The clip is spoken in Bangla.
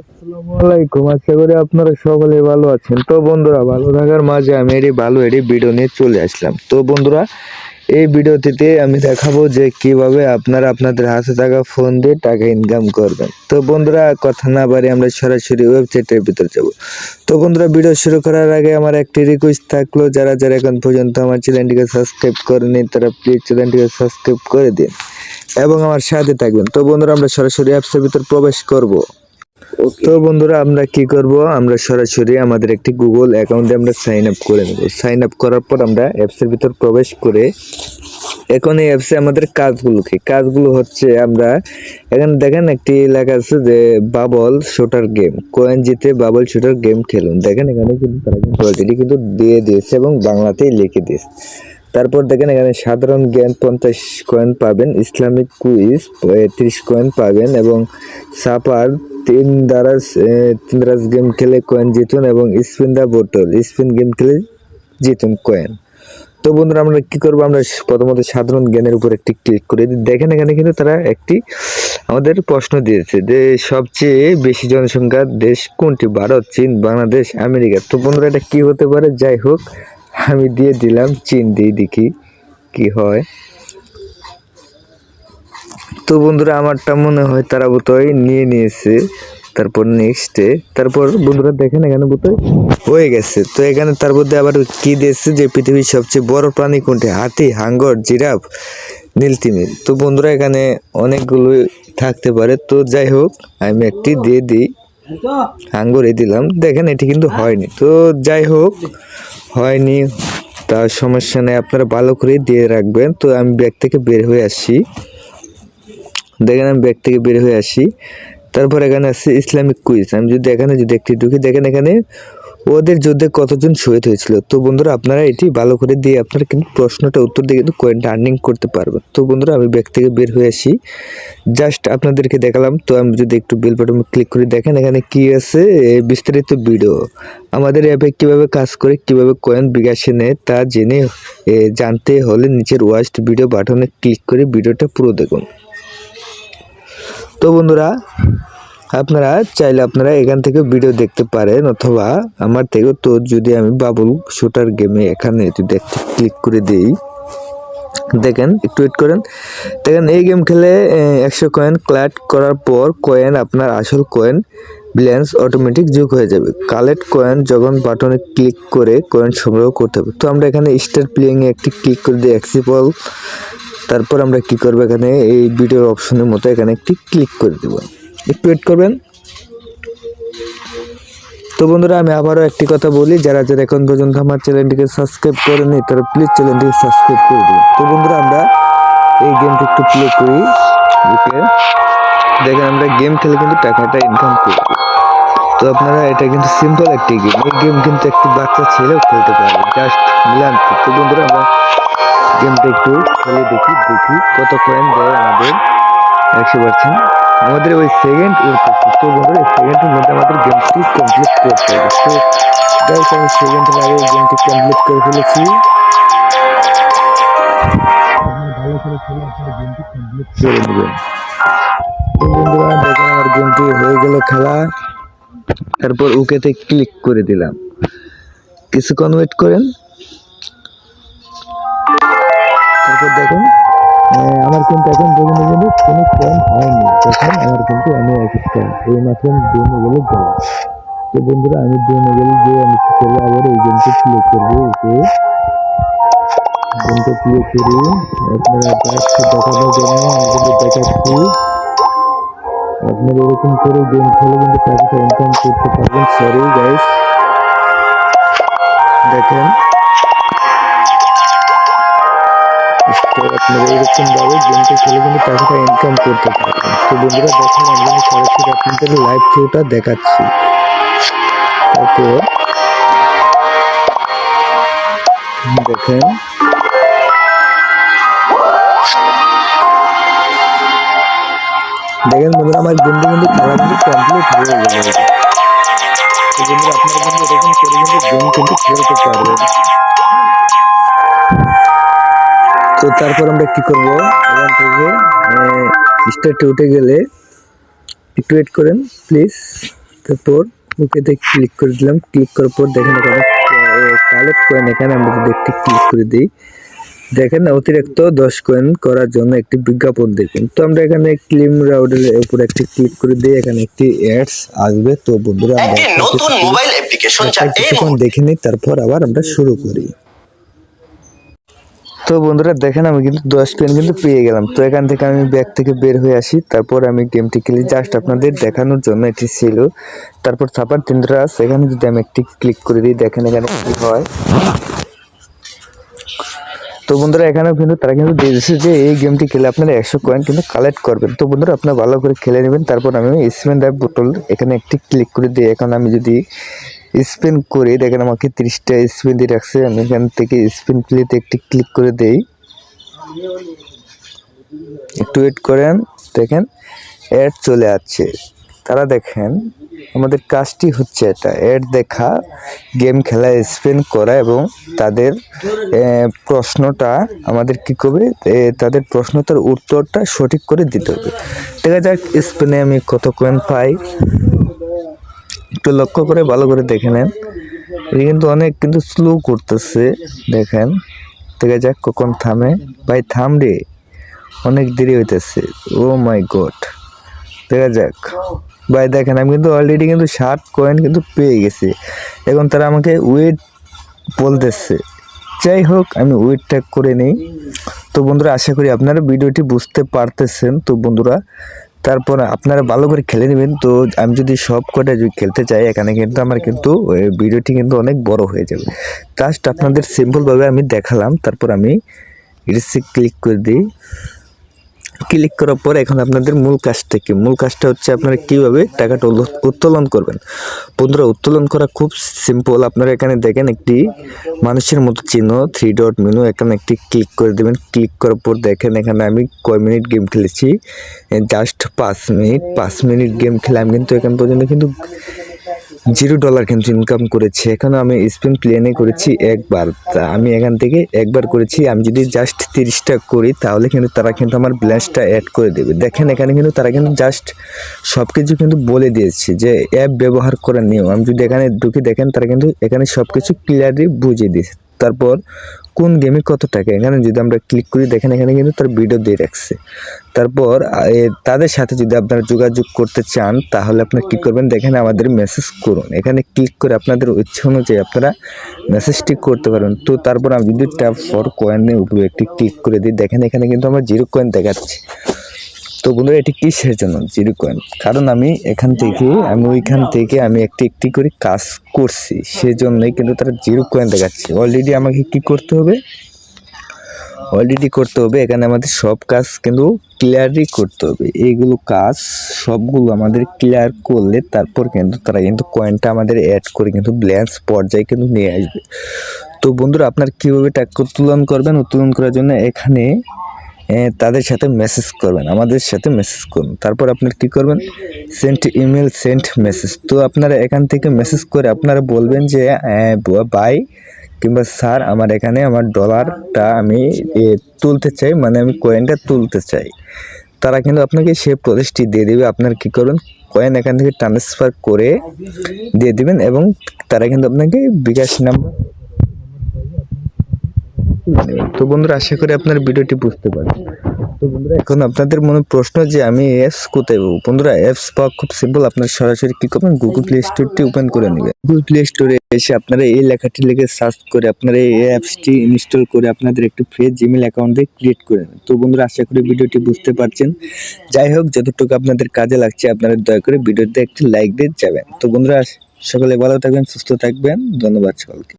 আসসালামু আলাইকুম। আশা করি আপনারা সকলে ভালো আছেন। তো বন্ধুরা, ভালো থাকার মাঝে আমি এটি ভালো এটি ভিডিও নিয়ে চলে আসলাম। তো বন্ধুরা, এই ভিডিওটিতে আমি দেখাবো যে কীভাবে আপনারা আপনাদের হাতে থাকা ফোন দিয়ে টাকা ইনকাম করবেন। তো বন্ধুরা, কথা না বাড়ি আমরা সরাসরি ওয়েবসাইটের ভিতর যাব। তো বন্ধুরা ভিডিও শুরু করার আগে আমার একটি রিকোয়েস্ট থাকল, যারা যারা এখন পর্যন্ত আমার চ্যানেলটিকে সাবস্ক্রাইব করেনি, তারা প্লিজ চ্যানেলটিকে সাবস্ক্রাইব করে দিন এবং আমার সাথে থাকবেন। তো বন্ধুরা, আমরা সরাসরি অ্যাপসের ভিতর প্রবেশ করব। তো বন্ধুরা, আমরা কি করব? আমরা সরাসরি আমাদের একটি গুগল অ্যাকাউন্টে আমরা সাইন আপ করে নেব। সাইন আপ করার পর আমরা অ্যাপসের ভিতর প্রবেশ করে এখন এই অ্যাপসে আমাদের কাজগুলো কি? কাজগুলো হচ্ছে আমরা এখানে দেখেন একটি লেখা আছে যে বাবল শুটার গেম কয়েন জিতে বাবল শুটার গেম খেলুন। দেখেন এখানে কিন্তু তারা কিন্তু কিন্তু দিয়ে দিয়েছে এবং বাংলাতেই লিখে দিয়েছে। তারপর দেখেন এখানে সাধারণ জ্ঞান পঞ্চাশ কয়েন পাবেন, ইসলামিক কুইজ তিরিশ কয়েন পাবেন এবং সাপার তিন দ্বারা তিন দ্বারাজ গেম খেলে কয়েন জিতুন এবং স্পিন দা বোতল স্পিন গেম খেলে জিতুন কয়েন তো বন্ধুরা, আমরা কি করব? আমরা প্রথমত সাধারণ জ্ঞানের উপর একটি ক্লিক করে। দেখেন এখানে কিন্তু তারা একটি আমাদের প্রশ্ন দিয়েছে যে সবচেয়ে বেশি জনসংখ্যার দেশ কোনটি? ভারত, চীন, বাংলাদেশ, আমেরিকা। তো বন্ধুরা, এটা কী হতে পারে? যাই হোক আমি দিয়ে দিলাম চিন, দিয়ে দেখি কি হয়। তো বন্ধুরা, আমারটা মনে হয় তারা বোধহয় নিয়ে নিয়েছে। তারপর নেক্সটে তারপর বন্ধুরা দেখেন এখানে বোধহয় হয়ে গেছে। তো এখানে তার মধ্যে আবার কি দিয়েছে যে পৃথিবীর সবচেয়ে বড় প্রাণী কোনটি? হাতি, হাঙ্গর, জিরাফ নীলতিমির তো বন্ধুরা, এখানে অনেকগুলো থাকতে পারে। তো যাই হোক, আমি একটি দিয়ে দিই। হাঙ্গরে দিলাম। দেখেন এটি কিন্তু হয়নি। তো যাই হোক হয়নি। তার সমস্যা নেই আপনারা ভালো করে দিয়ে রাখবেন। তো আমি ব্যাগ থেকে বের হয়ে আসি। দেখেন আমি ব্যাগ থেকে বের হয়ে আসি। তারপর এখানে আছে ইসলামিক কুইজ। আমি যদি এখানে যদি একটি ঢুকি দেখেন এখানে ওদের যুদ্ধে কতজন শহীদ হয়েছিল? তো বন্ধুরা, আপনারা এটি ভালো করে দিয়ে আপনারা কিন্তু প্রশ্নটা উত্তর দিয়ে কিন্তু কয়েনটা আর্নিং করতে পারবেন। তো বন্ধুরা, আমি ব্যাগ থেকে বের হয়ে আসি। জাস্ট আপনাদেরকে দেখালাম, তো আমি যদি একটু বেল বাটনে ক্লিক করে, দেখেন এখানে কি আছে বিস্তারিত ভিডিও আমাদের অ্যাপে কীভাবে কাজ করে, কীভাবে কয়েন বিকাশে নেয়, তা জেনে জানতে হলে নিচের ওয়াস্ট ভিডিও বাটনে ক্লিক করে ভিডিওটা পুরো দেখুন। তো বন্ধুরা আপনারা চাইলে আপনারা এখান থেকে ভিডিও দেখতে পারেন অথবা আমার থেকে তো যদি আমি বাবুল শুটার গেমে এখানে যদি ক্লিক করে দিই, দেখেন, একটু ওয়েট করেন। দেখেন, এই গেম খেলে একশো কয়েন ক্লাট করার পর কয়েন আপনার আসল কয়েন ব্যালেন্স অটোমেটিক যোগ হয়ে যাবে। কালেক্ট কয়েন যখন বাটনে ক্লিক করে কয়েন সংগ্রহ করতে হবে। তো আমরা এখানে স্টার প্লেয়িংয়ে একটি ক্লিক করে দিই অ্যাক্সিপল তারপর আমরা কি করব এখানে? এই ভিডিওর অপশনের মতো এখানে একটি ক্লিক করে দেবো। একটু ওয়েট করবেন। তো বন্ধুরা, আমি আবারও একটি কথা বলি, যারা যারা এখন পর্যন্ত আমার চ্যানেলটিকে সাবস্ক্রাইব করেনি তারা প্লিজ চ্যানেলটিকে সাবস্ক্রাইব করে দিন। তো বন্ধুরা, আমরা এই গেমটি একটু প্লে করি। ওকে। দেখেন, আমরা গেম খেলে কিন্তু টাকাটা ইনকাম করি। তো আপনারা, এটা কিন্তু সিম্পল একটি গেম এই গেম কিন্তু একটি বাচ্চা ছেলেও খেলতে পারবে জাস্ট মিলান। তো বন্ধুরা, আমরা গেমটা একটু খেলে দেখি দেখি কত কয়েন দেয় আমাদের। একশো পার্সেন্ট আমাদের ওই সেকেন্ড তো বন্ধুরা সেকেন্ডের মধ্যে আমাদের গেমটি কমপ্লিট করতে হবে তো যাই আমি সেকেন্ডের আগে গেমটি কমপ্লিট করে ফেলেছি। ভালো করে খেলে আপনারা গেমটি কমপ্লিট করে নেবেন। বন্ধুরা, দেখেন আমার গেমটি হয়ে গেল খেলা। তারপর ওকেতে ক্লিক করে দিলাম। কিছুক্ষণ ওয়েট করেন। তারপর দেখুন আমার কিন্তু এখন পর্যন্ত কিন্তু কোনো পয়েন্ট হয়নি। তখন আমার কিন্তু আমি এক পয়েন্ট এই মাত্র দুই গেলে গেলাম তো বন্ধুরা, আমি দুই গেলে যে আমি কি করব? আবার এই গেমটি প্লে করব ওকে গেমটা প্লে করি। আপনারা জাস্ট দেখানোর জন্য আমি কিন্তু দেখাচ্ছি। আপনারা এরকম করে গেম খেলে কিন্তু টাকাটা ইনকাম করতে পারবেন সরি গাইস দেখেন। আপনারা এরকম ভাবে গেমটা খেলে কিন্তু টাকাটা ইনকাম করতে পারবেন। তো বন্ধুরা দেখেন আমি সরাসরি আপনাদের লাইভ থ্রুটা দেখাচ্ছি। তারপর দেখেন। দেখেন বন্ধুরা, আমার গেমটা কিন্তু খেলা কিন্তু কমপ্লিট হয়ে গেল বন্ধুরা, আপনারা কিন্তু এরকম করে কিন্তু গেম কিন্তু খেলতে পারবেন। তো তারপর আমরা কি করব? এখান থেকে স্টার্টে উঠে গেলে একটু ওয়েট করেন প্লিজ তারপর ওকেতে ক্লিক করে দিলাম। ক্লিক করার পর দেখেন এখানে কালেক্ট কয়েন এখানে আমরা যদি একটি ক্লিক করে দিই। দেখেন অতিরিক্ত দশ কয়েন করার জন্য একটি বিজ্ঞাপন দেখুন তো আমরা এখানে ক্লিম রাউডের উপর একটি ক্লিক করে দিই। এখানে একটি অ্যাডস আসবে। তো বন্ধুরা আমরা দেখে নিই তারপর আবার আমরা শুরু করি। তো বন্ধুরা, দেখেন আমি কিন্তু দশ পেন কিন্তু পেয়ে গেলাম। তো এখান থেকে আমি ব্যাগ থেকে বের হয়ে আসি। তারপর আমি গেমটি খেলি জাস্ট আপনাদের দেখানোর জন্য এটি ছিল। তারপর সাপার তিনরাস এখানে যদি আমি একটি ক্লিক করে দিই, দেখেন এখানে কি হয়। তো বন্ধুরা, এখানেও কিন্তু তারা কিন্তু দিয়ে দিচ্ছে যে এই গেমটি খেলে আপনারা একশো কয়েন কিন্তু কালেক্ট করবেন। তো বন্ধুরা, আপনারা ভালো করে খেলে নেবেন। তারপর আমি স্পেন ড্রাইভ বোতল এখানে একটি ক্লিক করে দিই। এখন আমি যদি স্পিন করি, দেখেন আমাকে তিরিশটা স্পিন দিয়ে রাখছে, আমি এখান থেকে স্পিন প্লেতে একটি ক্লিক করে দেই। একটু ওয়েট করেন, দেখেন, অ্যাড চলে আসছে। তারা দেখেন, আমাদের কাজটি হচ্ছে এটা, অ্যাড দেখা, গেম খেলা, স্পেন করা এবং তাদের প্রশ্নটা আমাদের কি করবে? তাদের প্রশ্নটার উত্তরটা সঠিক করে দিতে হবে। দেখা যাক, স্পেনে আমি কত কয়েন পাই। একটু লক্ষ্য করে ভালো করে দেখে নেন। এটা কিন্তু অনেক কিন্তু স্লো করতেছে, দেখেন। দেখা যাক কখন থামে? ভাই, থাম রে। অনেক দেরি হইতেছে। Oh my god. দেখা যাক। ভাই, দেখেন, আমি কিন্তু অলরেডি কিন্তু ষাট কয়েন কিন্তু পেয়ে গেছি। এখন তারা আমাকে ওয়েট বলতেছে। যাই হোক, আমি ওয়েট ওয়েটটা করে নিই। তো বন্ধুরা, আশা করি আপনারা ভিডিওটি বুঝতে পারতেছেন। তো বন্ধুরা তারপর আপনারা ভালো করে খেলে নেবেন। তো আমি যদি সব কটা যদি খেলতে চাই, এখানে কিন্তু আমার কিন্তু ভিডিওটি কিন্তু অনেক বড় হয়ে যাবে। জাস্ট আপনাদের সিম্পলভাবে আমি দেখালাম, তারপর আমি রিসিভ ক্লিক করে দিই। ক্লিক করার পর এখন আপনাদের মূল কাজটা কি? মূল কাজটা হচ্ছে আপনারা কীভাবে টাকাটা উত্তোলন করবেন? বন্ধুরা, উত্তোলন করা খুব সিম্পল আপনারা এখানে দেখেন একটি মানুষের মতো চিহ্ন থ্রি ডট মেনু এখানে একটি ক্লিক করে দেবেন। ক্লিক করার পর দেখেন এখানে আমি কয় মিনিট গেম খেলেছি। জাস্ট পাঁচ মিনিট পাঁচ মিনিট গেম খেলে আমি কিন্তু এখান পর্যন্ত কিন্তু জিরো ডলার কিন্তু ইনকাম করেছি। এখানে আমি স্পিন প্লেনে করেছি একবার। আমি এখান থেকে একবার করেছি। আমি যদি জাস্ট তিরিশটা করি, তাহলে কিন্তু তারা কিন্তু আমার ব্যালেন্সটা অ্যাড করে দেবে। দেখেন, এখানে কিন্তু তারা কিন্তু জাস্ট সব কিছু কিন্তু বলে দিয়েছে যে অ্যাপ ব্যবহার করার নিয়ম। আমি যদি এখানে ঢুকে, দেখেন, তারা কিন্তু এখানে সব কিছু ক্লিয়ারলি বুঝিয়ে দিয়েছে। তারপর কোন গেমে কত টাকা? এখানে যদি আমরা ক্লিক করি, দেখেন এখানে কিন্তু তার ভিডিও দিয়ে রাখছে। তারপর তাদের সাথে যদি আপনারা যোগাযোগ করতে চান, তাহলে আপনারা কী করবেন, দেখেন আমাদের মেসেজ করুন। এখানে ক্লিক করে আপনাদের ইচ্ছে অনুযায়ী আপনারা মেসেজটি করতে পারবেন। তো তারপর আমি যদি ট্যাপ ফর কয়েনের উপরে একটি ক্লিক করে দিই। দেখেন এখানে কিন্তু আমার জিরো কয়েন দেখাচ্ছে। তো বন্ধুরা, এটি কিসের জন্য? Zero coin. কারণ আমি এখান থেকে, আমি ওইখান থেকে আমি একটি একটি করে কাজ করছি। সেজন্যই কিন্তু তারা জিরো কয়েন দেখাচ্ছে। অলরেডি আমাকে কি করতে হবে? অলরেডি করতে হবে। এখানে আমাদের সব কাজ কিন্তু ক্লিয়ারই করতে হবে। এইগুলো কাজ সবগুলো আমাদের ক্লিয়ার করলে তারপর কিন্তু তারা কিন্তু কয়েনটা আমাদের অ্যাড করে কিন্তু ব্যালেন্স পর্যায়ে কিন্তু নিয়ে আসবে। তো বন্ধুরা, আপনার কীভাবে টাকা উত্তোলন করবেন? উত্তোলন করার জন্য এখানে তাদের সাথে মেসেজ করবেন, আমাদের সাথে মেসেজ করুন। তারপর আপনার কি করবেন? সেন্ট ইমেল সেন্ট মেসেজ তো আপনারা এখান থেকে মেসেজ করে আপনারা বলবেন যে বাই কিংবা স্যার আমার এখানে আমার ডলারটা আমি তুলতে চাই মানে আমি কয়েনটা তুলতে চাই। তারা কিন্তু আপনাকে সে প্রদেশটি দিয়ে দেবে। আপনার কি করবেন? কয়েন এখান থেকে ট্রান্সফার করে দিয়ে দিবেন এবং তারা কিন্তু আপনাকে বিকাশ নাম্বার তো বন্ধুরা, আশা করি আপনার ভিডিওটি বুঝতে পারবেন তো বন্ধুরা, এখন আপনাদের মনে প্রশ্ন যে আমি অ্যাপস কোথায় পাবো? বন্ধুরা অ্যাপস পাওয়া খুব সিম্পল আপনার সরাসরি কি করবেন? গুগল প্লে স্টোরটি ওপেন করে নেবেন। গুগল প্লে স্টোরে এসে আপনারা এই লেখাটি লিখে সার্চ করে আপনারা এই অ্যাপসটি ইনস্টল করে আপনাদের একটি ফ্রেশ জিমেল অ্যাকাউন্ট দিয়ে ক্রিয়েট করে নেবেন। তো বন্ধুরা, আশা করি ভিডিওটি বুঝতে পারছেন। যাই হোক, যতটুকু আপনাদের কাজে লাগছে, আপনারা দয়া করে ভিডিওতে একটি লাইক দিয়ে যাবেন। তো বন্ধুরা, সকলে ভালো থাকবেন, সুস্থ থাকবেন। ধন্যবাদ সকলকে।